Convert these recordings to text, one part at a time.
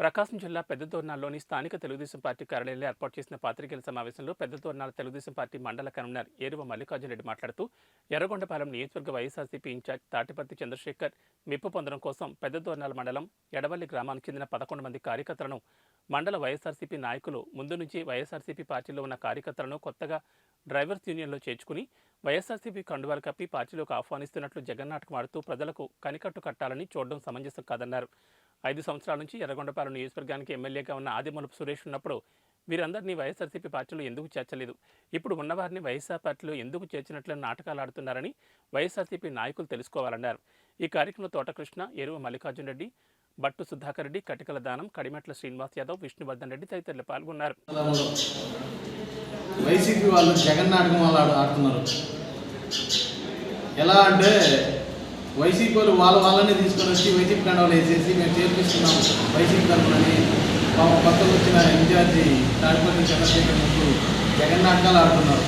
ప్రకాశం జిల్లా పెద్దతోర్నాల్లోని స్థానిక తెలుగుదేశం పార్టీ కార్యాలయంలో ఏర్పాటు చేసిన పాత్రికేయుల సమావేశంలో పెద్దతోర్నాల తెలుగుదేశం పార్టీ మండల కన్వీనర్ ఏరువ మల్లికార్జున రెడ్డి మాట్లాడుతూ ఎర్రగొండపాలెం నియోజకవర్గ వైఎస్ఆర్సీపీ ఇన్ఛార్జ్ తాటిపర్తి చంద్రశేఖర్ మెప్పు పొందడం కోసం పెద్దతోర్నాల మండలం ఎడవల్లి గ్రామానికి చెందిన పదకొండు మంది కార్యకర్తలను మండల వైఎస్ఆర్సీపీ నాయకులు ముందు నుంచి వైఎస్ఆర్సీపీ పార్టీలో ఉన్న కార్యకర్తలను కొత్తగా డ్రైవర్స్ యూనియన్లో చేర్చుకుని వైఎస్ఆర్సీపీ కండువాలు కప్పి పార్టీలోకి ఆహ్వానిస్తున్నట్లు జగన్నాటకం ఆడుతూ ప్రజలకు కనికట్టు కట్టాలని చూడడం సమంజసం కాదన్నారు. ఐదు సంవత్సరాల నుంచి ఎర్రగొండపాలెం నియోజకవర్గానికి ఎమ్మెల్యేగా ఉన్న ఆదిమూలపు సురేష్ ఉన్నప్పుడు వీరందరినీ వైఎస్ఆర్సీపీ పార్టీలో ఎందుకు చేర్చలేదు? ఇప్పుడు ఉన్నవారిని వైఎస్ఆర్ పార్టీలో ఎందుకు చేర్చినట్లు నాటకాలు ఆడుతున్నారని వైఎస్ఆర్సీపీ నాయకులు తెలుసుకోవాలన్నారు. ఈ కార్యక్రమంలో తోటకృష్ణ ఎరువు మల్లికార్జున రెడ్డి బట్టు సుధాకర్ రెడ్డి కటికల దానం కడిమెట్ల శ్రీనివాస్ యాదవ్ విష్ణువర్ధన్ రెడ్డి తదితరులు పాల్గొన్నారు. వైసీపీ వాళ్ళు జగన్ నాటకం వాళ్ళు ఆడుతున్నారు. ఎలా అంటే వైసీపీ వాళ్ళు వాళ్ళ వాళ్ళనే తీసుకొని వచ్చి వైసీపీ కండవాళ్ళు వేసేసి మేము చేర్పిస్తున్నాం. వైసీపీ తరఫునని మా కొత్తగా వచ్చిన ఇన్ఛార్జి తాడిపల్లి చంద్రశేఖర్ ముందు జగన్ నాటకాలు ఆడుతున్నారు.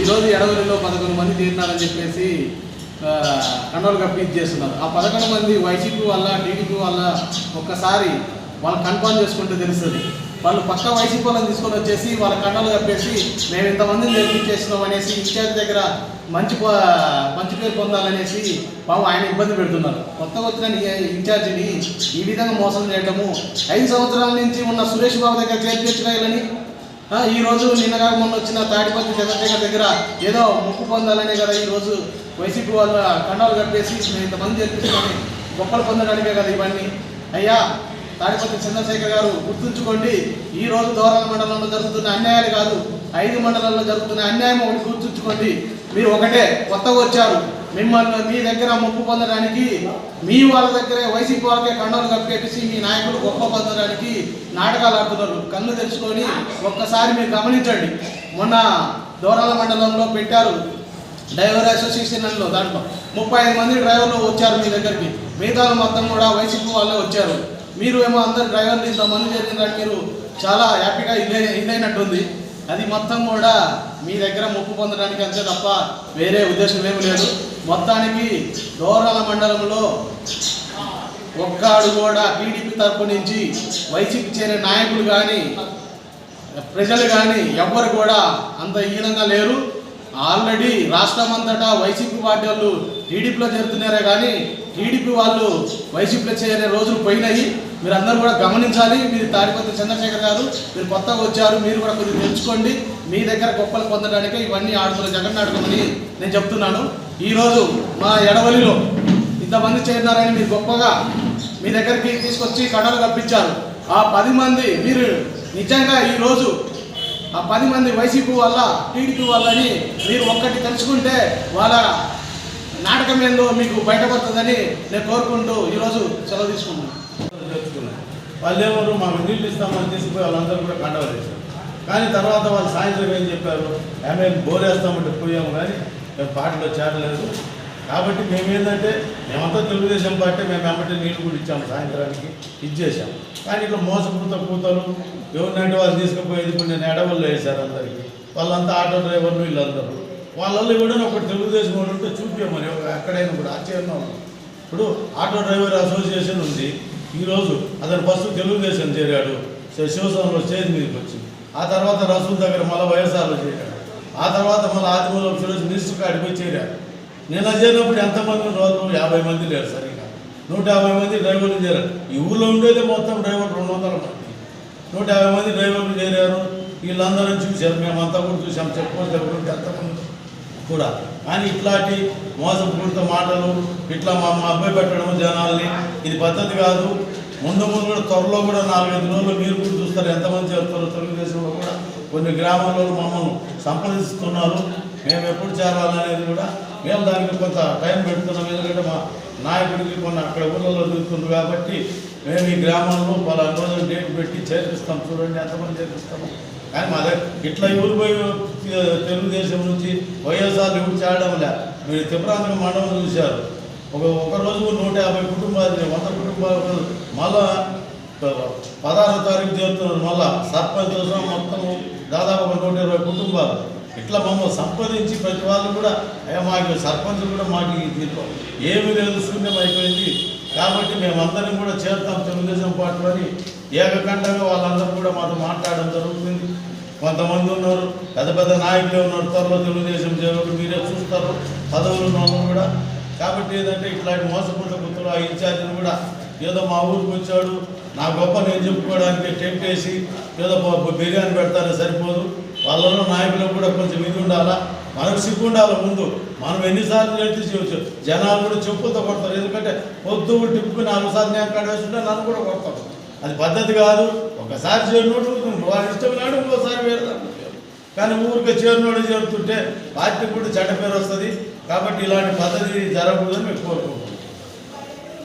ఈరోజు ఎడవరిలో పదకొండు మంది తీరినారని చెప్పేసి ఆ, కండవలు కప్పి చేస్తున్నారు. ఆ పదకొండు మంది వైసీపీ వల్ల టీడీపీ వల్ల ఒక్కసారి వాళ్ళు కన్ఫర్మ్ చేసుకుంటే తెలుస్తుంది. వాళ్ళు పక్క వైసీపీ వాళ్ళని తీసుకొని వచ్చేసి వాళ్ళ కండలు కప్పేసి మేము ఇంతమందిని నేర్పించేసినాం అనేసి ఇన్ఛార్జ్ దగ్గర మంచి మంచి పేరు పొందాలనేసి పాపం ఆయన ఇబ్బంది పెడుతున్నారు. కొత్తగా వచ్చిన ఇన్ఛార్జిని ఈ విధంగా మోసం చేయటము ఐదు సంవత్సరాల నుంచి ఉన్న సురేష్ బాబు దగ్గర చేర్పించుకోవాలని ఈ రోజు నిన్నగా మొన్న వచ్చిన తాడిపత్రి చంద్రశేఖర్ దగ్గర ఏదో ముక్కు పొందాలనే కదా ఈరోజు వైసీపీ వాళ్ళ కండాలు కట్టేసి మేము ఇంతమంది చేర్పించుకొని గొప్పలు పొందడానికే కదా ఇవన్నీ? అయ్యా తాడిపత్రి చంద్రశేఖర్ గారు గుర్తుంచుకోండి ఈ రోజు దోరాల మండలంలో జరుగుతున్న అన్యాయాలు కాదు ఐదు మండలాల్లో జరుగుతున్న అన్యాయం ఒకటి గుర్తుంచుకోండి. మీరు ఒకటే కొత్తగా వచ్చారు. మిమ్మల్ని మీ దగ్గర ముప్పు పొందడానికి మీ వాళ్ళ దగ్గరే వైసీపీ వాళ్ళకే కండలు కప్పేసి మీ నాయకులు గొప్ప పొందడానికి నాటకాలు ఆడుతున్నారు. కళ్ళు తెరుచుకొని ఒక్కసారి మీరు గమనించండి. మొన్న దోరాల మండలంలో పెట్టారు డ్రైవర్ అసోసియేషన్లో దాంట్లో. ముప్పై ఐదు మంది డ్రైవర్లు వచ్చారు మీ దగ్గరికి. మిగతా మొత్తం కూడా వైసీపీ వాళ్ళే వచ్చారు. మీరు ఏమో అందరు డ్రైవర్లు ఇంతమంది జరిగిందని మీరు చాలా హ్యాపీగా ఇదే ఇదైనట్టుంది అది మొత్తం కూడా మీ దగ్గర ముప్పు పొందడానికి అంతే తప్ప వేరే ఉద్దేశం ఏమి లేదు. మొత్తానికి దోరాల మండలంలో ఒక్కడు కూడా టీడీపీ తరపు నుంచి వైసీపీ చేరే నాయకులు కానీ ప్రజలు కానీ ఎవ్వరు కూడా అంత హీనంగా లేరు. ఆల్రెడీ రాష్ట్రం అంతటా వైసీపీ పార్టీ వాళ్ళు టీడీపీలో చేరుతున్నారే కానీ టీడీపీ వాళ్ళు వైసీపీలో చేరే రోజులు పోయినాయి. మీరు అందరూ కూడా గమనించాలి. మీరు తాడిపత్రి చంద్రశేఖర్ గారు. మీరు కొత్తగా వచ్చారు. మీరు కూడా కొద్దిగా తెలుసుకోండి. మీ దగ్గర గొప్పలు పొందడానికే ఇవన్నీ ఆడుతున్న జగన్ నాటకమని నేను చెప్తున్నాను. ఈరోజు మా ఎడవలిలో ఇంతమంది చేరినారని మీరు గొప్పగా మీ దగ్గరికి తీసుకొచ్చి కడలు కప్పించారు. ఆ పది మంది మీరు నిజంగా ఈరోజు ఆ పది మంది వైసీపీ వల్ల టీడీపీ వాళ్ళని మీరు ఒక్కటి తెలుసుకుంటే వాళ్ళ నాటకం ఏందో మీకు బయటపడుతుందని నేను కోరుకుంటూ ఈరోజు సెలవు తీసుకున్నాను. తెచ్చుకున్నారు వాళ్ళు మాకు నీళ్ళు ఇస్తామని తీసుకుపోయి వాళ్ళందరూ కూడా కండవ చేశారు. కానీ తర్వాత వాళ్ళు సాయంత్రం ఏం చెప్పారు? ఆమె బోరేస్తామంటే పోయాము కానీ మేము పార్టీలో చేరలేదు. కాబట్టి మేమేందంటే మేమంతా తెలుగుదేశం పార్టీ మేము వెంబటి నీళ్ళు కూడా ఇచ్చాము సాయంత్రానికి ఇచ్చేసాము కానీ ఇట్లా మోసపూత కూతలు ఎవరినంటే వాళ్ళు తీసుకుపోయేది కొన్ని నేను ఎడవల్లో వేశారు అందరికీ. వాళ్ళంతా ఆటో డ్రైవర్లు వీళ్ళందరూ. వాళ్ళల్లో కూడా ఒకటి తెలుగుదేశం వాళ్ళు ఉంటే చూపించమని ఎక్కడైనా కూడా ఆశ్చర్యంగా ఉంది. ఇప్పుడు ఆటో డ్రైవర్ అసోసియేషన్ ఉంది. ఈరోజు అతను ఫస్ట్ తెలుగుదేశం చేరాడు. శి- శివసేనలో స్టేజ్ మీదకి వచ్చి ఆ తర్వాత రసూల్ దగ్గర మళ్ళీ వైఎస్ఆర్లో చేరాడు. ఆ తర్వాత మళ్ళీ ఆదిమూలం ఫిరోజ్ మినిస్టర్ కాడికి పోయి చేరాడు. నేను చేరినప్పుడు ఎంతమంది రోజు యాభై మంది లేరు సరిగా నూట యాభై మంది డ్రైవర్లు చేరారు. ఈ ఊళ్ళో ఉండేదే మొత్తం డ్రైవర్లు రెండు వందల మంది. నూట యాభై మంది డ్రైవర్లు చేరారు. వీళ్ళందరం చూశారు. మేమంతా కూడా చూసాం చెప్పుకోవచ్చు. ఎంతమంది కూడా. కానీ ఇట్లాంటి మోసపూరిత మాటలు ఇట్లా మా మా అబ్బాయి పెట్టడం జనాల్ని ఇది పద్ధతి కాదు. ముందు ముందు కూడా త్వరలో కూడా నాలుగైదు రోజులు మీరు కూడా చూస్తారు ఎంతమంది చేస్తారో తెలుగుదేశంలో కూడా. కొన్ని గ్రామాల్లో మమ్మల్ని సంప్రదిస్తున్నారు. మేము ఎప్పుడు చేరాలనేది కూడా మేము దానికి కొంత టైం పెడుతున్నాం. ఎందుకంటే మా నాయకుడికి కొన్ని అక్కడ ఊళ్ళలో తిరుగుతుంది కాబట్టి మేము ఈ గ్రామంలో పలానా రోజులు డేట్ పెట్టి చేర్పిస్తాం చూడండి ఎంతమంది చేర్పిస్తాము కానీ మా దగ్గర ఇట్లా ఎవరు పోయి తెలుగుదేశం నుంచి వైఎస్ఆర్ ఎవరు చేయడం లే. మీరు తిప్రాంతక మండలం చూశారు. ఒక ఒక రోజు నూట యాభై కుటుంబాలు వంద కుటుంబాలు మళ్ళా పదహారో తారీఖు చేరుతున్నారు. మళ్ళా సర్పంచ్ కోసం మొత్తం దాదాపు ఒక నూట ఇరవై కుటుంబాలు. ఇట్లా మమ్మల్ని సంపాదించి ప్రతి వాళ్ళు కూడా అయ్యా మాకు సర్పంచ్ కూడా మాకు ఈ దీంట్లో ఏమీ లేదు శూన్యం అయిపోయింది. కాబట్టి మేమందరం కూడా చేరుతాం తెలుగుదేశం పార్టీ అని ఏకకంఠంగా వాళ్ళందరూ కూడా మాతో మాట్లాడడం జరుగుతుంది. కొంతమంది ఉన్నారు పెద్ద పెద్ద నాయకులే ఉన్నారు త్వరలో తెలుగుదేశం చేరు మీరే చూస్తారు పదవులు ఉన్న కూడా. కాబట్టి ఏంటంటే ఇట్లాంటి మోసపూట గుర్తులు ఆ ఇన్ఛార్జిని కూడా ఏదో మా ఊరికి వచ్చాడు నా గొప్ప నేను చెప్పుకోవడానికి టెంట్ వేసి ఏదో బిర్యానీ పెడతానే సరిపోదు. వాళ్ళలో నాయకులకు కూడా కొంచెం ఇది ఉండాలా? మనకు సిగ్గు ఉండాలి ముందు. మనం ఎన్నిసార్లు నేర్చి చేయవచ్చు జనాలు కూడా చెప్పులతో కొడతారు. ఎందుకంటే పొద్దు టిప్పుకు నాలుగు సార్లు నేను అక్కడ వేస్తుంటే నన్ను కూడా కొడతారు. అది పద్ధతి కాదు. ఒకసారి చేరినోడు వారి ఇష్టం నాడు ఇంకోసారి వేరే కానీ ఊరికే చేరినోడు చేరుతుంటే పార్టీ కూడా చెడ్డ పేరు వస్తుంది. కాబట్టి ఇలాంటి పద్ధతి జరగకూడదని మేము కోరుకుంటాం